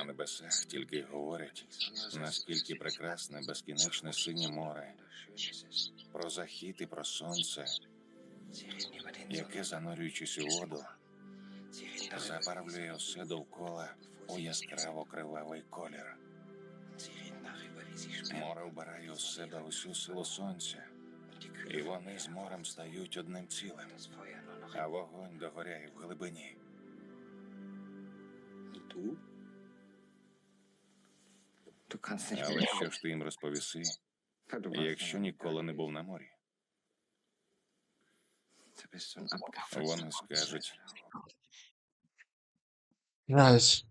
На небесах тільки говорять, наскільки прекрасне безкінечне синє море, про захід і про сонце, яке, занурюючись у воду, забарвлює все довкола у яскраво кривавий колір. Море вбирає у себе усю силу сонця, і вони з морем стають одним цілим, а вогонь догоряє в глибині. Du? Але що ж ти їм розповіси, якщо ніколи не був на морі? Вони скажуть, Знаєш,